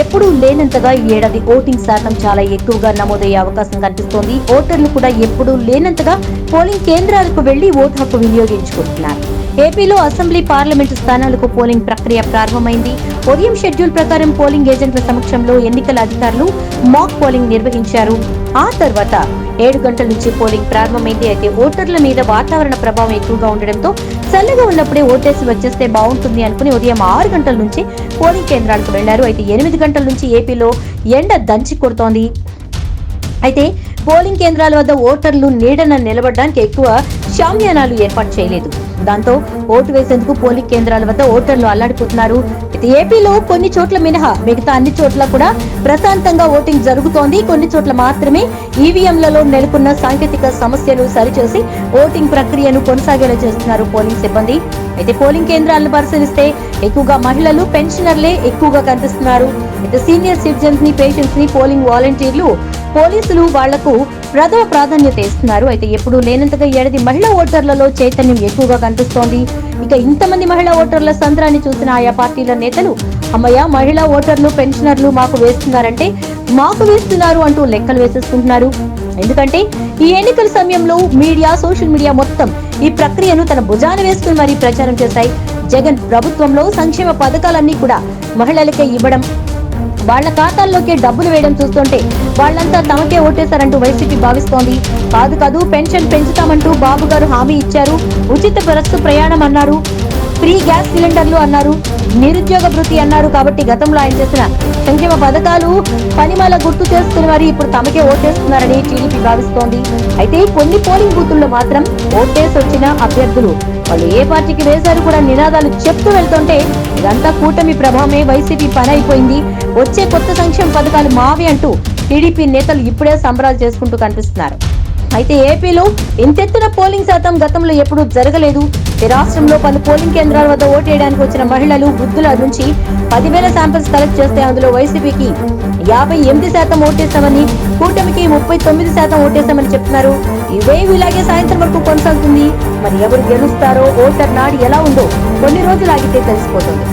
ఎప్పుడూ లేనంతగా ఈ ఏడాది ఓటింగ్ శాతం చాలా ఎక్కువగా నమోదయ్యే అవకాశం కనిపిస్తోంది. ఓటర్లు కూడా ఎప్పుడూ లేనంతగా పోలింగ్ కేంద్రాలకు వెళ్ళి ఓటు హక్కు వినియోగించుకుంటున్నారు. ఏపీలో అసెంబ్లీ పార్లమెంటు స్థానాలకు పోలింగ్ ప్రక్రియ ప్రారంభమైంది. ఉదయం షెడ్యూల్ ప్రకారం పోలింగ్ ఏజెంట్ల సమక్షంలో ఎన్నికల అధికారులు మాక్ పోలింగ్ నిర్వహించారు. ఆ తర్వాత ఏడు గంటల నుంచి పోలింగ్ ప్రారంభమైంది. అయితే ఓటర్ల మీద వాతావరణ ప్రభావం ఎక్కువగా ఉండడంతో చల్లగా ఉన్నప్పుడే ఓటేసి వచ్చేస్తే బాగుంటుంది అనుకుని ఉదయం ఆరు గంటల నుంచి పోలింగ్ కేంద్రాలకు వెళ్ళారు అయితే ఎనిమిది గంటల నుంచి ఏపీలో ఎండ దంచి కొడుతోంది. అయితే పోలింగ్ కేంద్రాల వద్ద ఓటర్లు నీడన నిలబడడానికి ఎక్కువ షామ్యానాలు ఏర్పాటు చేయలేదు. దాంతో ఓటు వేసేందుకు పోలింగ్ కేంద్రాల వద్ద ఓటర్లు అల్లాడిపోతున్నారు. ఏపీలో కొన్ని చోట్ల మినహా మిగతా అన్ని చోట్ల కూడా ప్రశాంతంగా ఓటింగ్ జరుగుతోంది. కొన్ని చోట్ల మాత్రమే ఈవీఎంలలో నెలకొన్న సాంకేతిక సమస్యలు సరిచేసి ఓటింగ్ ప్రక్రియను కొనసాగేలా చేస్తున్నారు పోలింగ్ సిబ్బంది. అయితే పోలింగ్ కేంద్రాలను పరిశీలిస్తే ఎక్కువగా మహిళలు పెన్షనర్లే ఎక్కువగా కనిపిస్తున్నారు. అయితే సీనియర్ సిటిజన్స్ని పేషెంట్స్ని పోలింగ్ వాలంటీర్లు పోలీసులు వాళ్ళకు ప్రథమ ప్రాధాన్యత ఇస్తున్నారు. అయితే ఎప్పుడూ లేనంతగా ఈ ఏడాది మహిళా ఓటర్లలో చైతన్యం ఎక్కువగా కనిపిస్తోంది. ఇక ఇంతమంది మహిళా ఓటర్ల సంద్రాన్ని చూసిన ఆయా పార్టీల నేతలు అమ్మయ్య మహిళా ఓటర్లు పెన్షనర్లు మాకు వేస్తున్నారంటే మాకు వేస్తున్నారు అంటూ లెక్కలు వేసేసుకుంటున్నారు. ఎందుకంటే ఈ ఎన్నికల సమయంలో మీడియా సోషల్ మీడియా మొత్తం ఈ ప్రక్రియను తన భుజాన వేసుకుని మరీ ప్రచారం చేశాయి. జగన్ ప్రభుత్వంలో సంక్షేమ పథకాలన్నీ కూడా మహిళలకే ఇవ్వడం వాళ్ళ ఖాతాల్లోకే డబ్బులు వేయడం చూస్తుంటే వాళ్ళంతా తమకే ఓటేశారంటూ వైసీపీ భావిస్తోంది. కాదు కాదు పెన్షన్ పెంచుతామంటూ బాబు గారు హామీ ఇచ్చారు. ఉచిత బస్సు ప్రయాణం అన్నారు. ఫ్రీ గ్యాస్ సిలిండర్లు అన్నారు. నిరుద్యోగ భృతి అన్నారు కాబట్టి గతంలో ఆయన చేసిన సంక్షేమ పథకాలు పనిమాల గుర్తు చేసుకుని మరి ఇప్పుడు తమకే ఓటేస్తున్నారని టీడీపీ భావిస్తోంది. అయితే కొన్ని పోలింగ్ బూతుల్లో మాత్రం ఓటేసి వచ్చిన అభ్యర్థులు వాళ్ళు ఏ పార్టీకి వేశారు కూడా నినాదాలు చెప్తూ వెళ్తుంటే ఇదంతా కూటమి ప్రభావమే వైసీపీ పని అయిపోయింది. వచ్చే కొత్త సంక్షేమ పథకాలు మావి అంటూ టీడీపీ నేతలు ఇప్పుడే సంబరాలు చేసుకుంటూ కనిపిస్తున్నారు. అయితే ఏపీలో ఇంతెత్తున పోలింగ్ శాతం గతంలో ఎప్పుడూ జరగలేదు. రాష్ట్రంలో పలు పోలింగ్ కేంద్రాల వద్ద ఓటేయడానికి వచ్చిన మహిళలు వృద్ధుల నుంచి పదివేల శాంపిల్స్ కలెక్ట్ చేస్తే అందులో వైసీపీకి యాభై ఎనిమిది శాతం ఓటేశామని కూటమికి ముప్పై తొమ్మిది శాతం ఓటేశామని చెప్తున్నారు. ఇవేవి ఇలాగే సాయంత్రం వరకు కొనసాగుతుంది. మరి ఎవరు గెలుస్తారో ఓటర్ నాడు ఎలా ఉందో కొన్ని రోజులు ఆగితే తెలిసిపోతుంది.